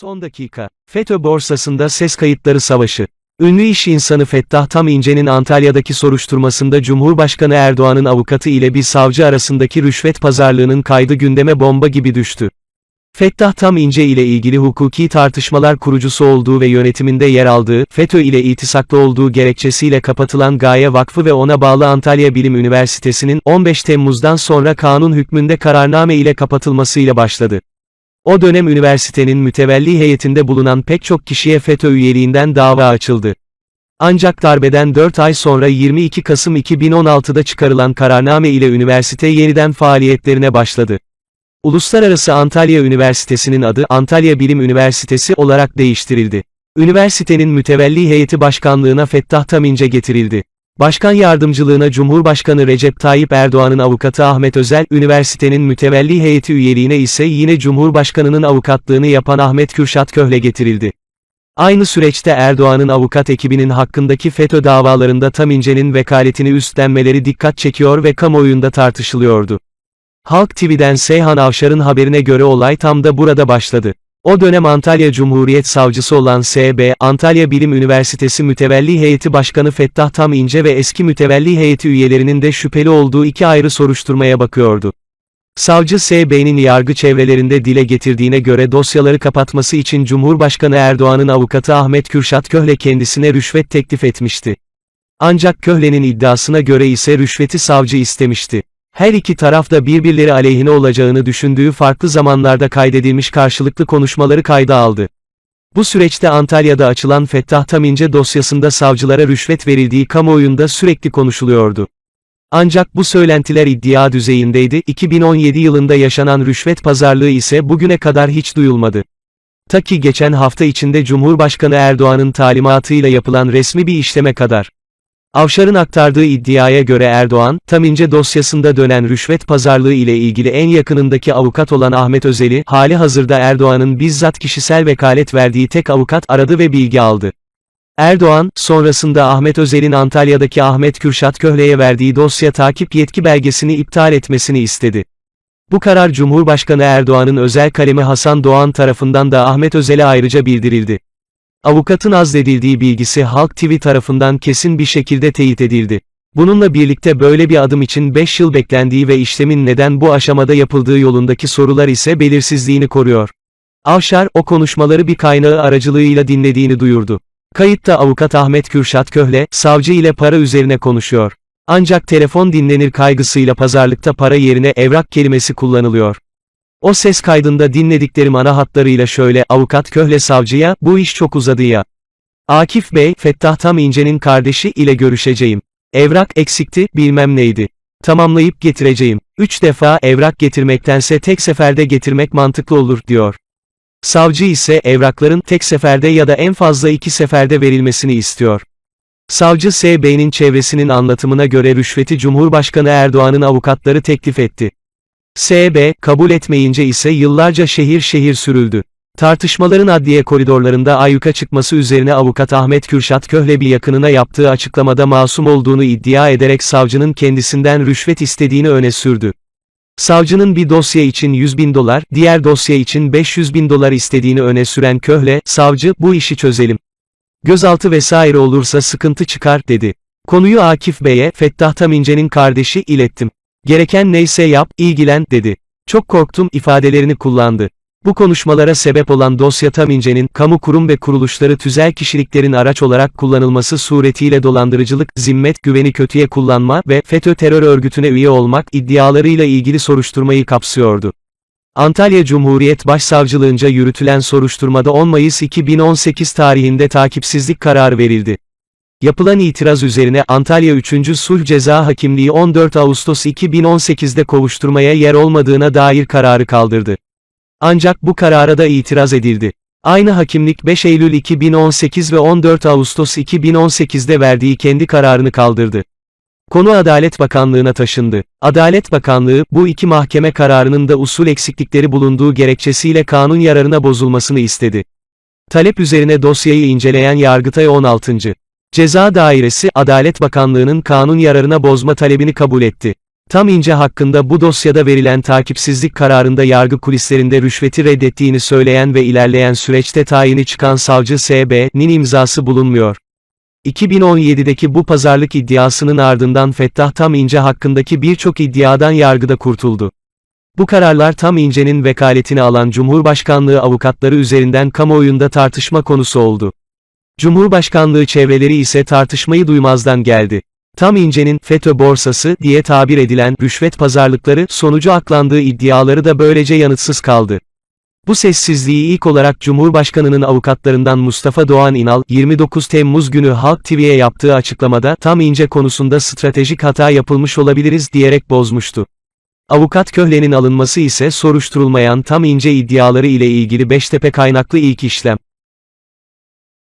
Son dakika. FETÖ borsasında ses kayıtları savaşı. Ünlü iş insanı Fettah Tam İnce'nin Antalya'daki soruşturmasında Cumhurbaşkanı Erdoğan'ın avukatı ile bir savcı arasındaki rüşvet pazarlığının kaydı gündeme bomba gibi düştü. Fettah Tam İnce ile ilgili hukuki tartışmalar kurucusu olduğu ve yönetiminde yer aldığı, FETÖ ile iltisaklı olduğu gerekçesiyle kapatılan Gaye Vakfı ve ona bağlı Antalya Bilim Üniversitesi'nin 15 Temmuz'dan sonra kanun hükmünde kararname ile kapatılmasıyla başladı. O dönem üniversitenin mütevelli heyetinde bulunan pek çok kişiye FETÖ üyeliğinden dava açıldı. Ancak darbeden 4 ay sonra 22 Kasım 2016'da çıkarılan kararname ile üniversite yeniden faaliyetlerine başladı. Uluslararası Antalya Üniversitesi'nin adı Antalya Bilim Üniversitesi olarak değiştirildi. Üniversitenin mütevelli heyeti başkanlığına Fettah Tamince getirildi. Başkan yardımcılığına Cumhurbaşkanı Recep Tayyip Erdoğan'ın avukatı Ahmet Özel, üniversitenin mütevelli heyeti üyeliğine ise yine Cumhurbaşkanı'nın avukatlığını yapan Ahmet Kürşat Köhle getirildi. Aynı süreçte Erdoğan'ın avukat ekibinin hakkındaki FETÖ davalarında Tamince'nin vekaletini üstlenmeleri dikkat çekiyor ve kamuoyunda tartışılıyordu. Halk TV'den Seyhan Avşar'ın haberine göre olay tam da burada başladı. O dönem Antalya Cumhuriyet Savcısı olan S.B. Antalya Bilim Üniversitesi Mütevelli Heyeti Başkanı Fettah Tam İnce ve eski mütevelli heyeti üyelerinin de şüpheli olduğu iki ayrı soruşturmaya bakıyordu. Savcı S.B.'nin yargı çevrelerinde dile getirdiğine göre dosyaları kapatması için Cumhurbaşkanı Erdoğan'ın avukatı Ahmet Kürşat Köhle kendisine rüşvet teklif etmişti. Ancak Köhle'nin iddiasına göre ise rüşveti savcı istemişti. Her iki taraf da birbirleri aleyhine olacağını düşündüğü farklı zamanlarda kaydedilmiş karşılıklı konuşmaları kayda aldı. Bu süreçte Antalya'da açılan Fettah Tamince dosyasında savcılara rüşvet verildiği kamuoyunda sürekli konuşuluyordu. Ancak bu söylentiler iddia düzeyindeydi, 2017 yılında yaşanan rüşvet pazarlığı ise bugüne kadar hiç duyulmadı. Ta ki geçen hafta içinde Cumhurbaşkanı Erdoğan'ın talimatıyla yapılan resmi bir işleme kadar. Avşar'ın aktardığı iddiaya göre Erdoğan, Tamince dosyasında dönen rüşvet pazarlığı ile ilgili en yakınındaki avukat olan Ahmet Özel'i, hali hazırda Erdoğan'ın bizzat kişisel vekalet verdiği tek avukat aradı ve bilgi aldı. Erdoğan, sonrasında Ahmet Özel'in Antalya'daki Ahmet Kürşat Köhle'ye verdiği dosya takip yetki belgesini iptal etmesini istedi. Bu karar Cumhurbaşkanı Erdoğan'ın özel kalemi Hasan Doğan tarafından da Ahmet Özel'e ayrıca bildirildi. Avukatın azledildiği bilgisi Halk TV tarafından kesin bir şekilde teyit edildi. Bununla birlikte böyle bir adım için 5 yıl beklendiği ve işlemin neden bu aşamada yapıldığı yolundaki sorular ise belirsizliğini koruyor. Avşar, o konuşmaları bir kaynağı aracılığıyla dinlediğini duyurdu. Kayıtta avukat Ahmet Kürşat Köhle, savcı ile para üzerine konuşuyor. Ancak telefon dinlenir kaygısıyla pazarlıkta para yerine evrak kelimesi kullanılıyor. O ses kaydında dinlediklerim ana hatlarıyla şöyle, avukat Köhle savcıya, bu iş çok uzadı ya. Akif Bey, Fettah Tam İnce'nin kardeşi ile görüşeceğim. Evrak eksikti, bilmem neydi. Tamamlayıp getireceğim. Üç defa evrak getirmektense tek seferde getirmek mantıklı olur, diyor. Savcı ise evrakların tek seferde ya da en fazla iki seferde verilmesini istiyor. Savcı S.B.'nin çevresinin anlatımına göre rüşveti Cumhurbaşkanı Erdoğan'ın avukatları teklif etti. S.B. kabul etmeyince ise yıllarca şehir şehir sürüldü. Tartışmaların adliye koridorlarında ayyuka çıkması üzerine avukat Ahmet Kürşat Köhle bir yakınına yaptığı açıklamada masum olduğunu iddia ederek savcının kendisinden rüşvet istediğini öne sürdü. Savcının bir dosya için 100 bin dolar, diğer dosya için 500 bin dolar istediğini öne süren Köhle, savcı, bu işi çözelim. Gözaltı vesaire olursa sıkıntı çıkar, dedi. Konuyu Akif Bey'e, Fettah Tamince'nin kardeşi, ilettim. Gereken neyse yap, ilgilen, dedi. Çok korktum, ifadelerini kullandı. Bu konuşmalara sebep olan dosya Tamince'nin, kamu kurum ve kuruluşları tüzel kişiliklerin araç olarak kullanılması suretiyle dolandırıcılık, zimmet, güveni kötüye kullanma ve FETÖ terör örgütüne üye olmak iddialarıyla ilgili soruşturmayı kapsıyordu. Antalya Cumhuriyet Başsavcılığınca yürütülen soruşturmada 10 Mayıs 2018 tarihinde takipsizlik kararı verildi. Yapılan itiraz üzerine Antalya 3. Sulh Ceza Hakimliği 14 Ağustos 2018'de kovuşturmaya yer olmadığına dair kararı kaldırdı. Ancak bu karara da itiraz edildi. Aynı hakimlik 5 Eylül 2018 ve 14 Ağustos 2018'de verdiği kendi kararını kaldırdı. Konu Adalet Bakanlığı'na taşındı. Adalet Bakanlığı, bu iki mahkeme kararının da usul eksiklikleri bulunduğu gerekçesiyle kanun yararına bozulmasını istedi. Talep üzerine dosyayı inceleyen Yargıtay 16. Ceza Dairesi, Adalet Bakanlığı'nın kanun yararına bozma talebini kabul etti. Tam İnce hakkında bu dosyada verilen takipsizlik kararında yargı kulislerinde rüşveti reddettiğini söyleyen ve ilerleyen süreçte tayini çıkan savcı S.B.'nin imzası bulunmuyor. 2017'deki bu pazarlık iddiasının ardından Fettah Tam İnce hakkındaki birçok iddiadan yargıda kurtuldu. Bu kararlar Tam İnce'nin vekaletini alan Cumhurbaşkanlığı avukatları üzerinden kamuoyunda tartışma konusu oldu. Cumhurbaşkanlığı çevreleri ise tartışmayı duymazdan geldi. Tam İnce'nin FETÖ borsası diye tabir edilen rüşvet pazarlıkları sonucu aklandığı iddiaları da böylece yanıtsız kaldı. Bu sessizliği ilk olarak Cumhurbaşkanının avukatlarından Mustafa Doğan İnal, 29 Temmuz günü Halk TV'ye yaptığı açıklamada, tam ince konusunda stratejik hata yapılmış olabiliriz diyerek bozmuştu. Avukat Köhle'nin alınması ise soruşturulmayan tam ince iddiaları ile ilgili Beştepe kaynaklı ilk işlem.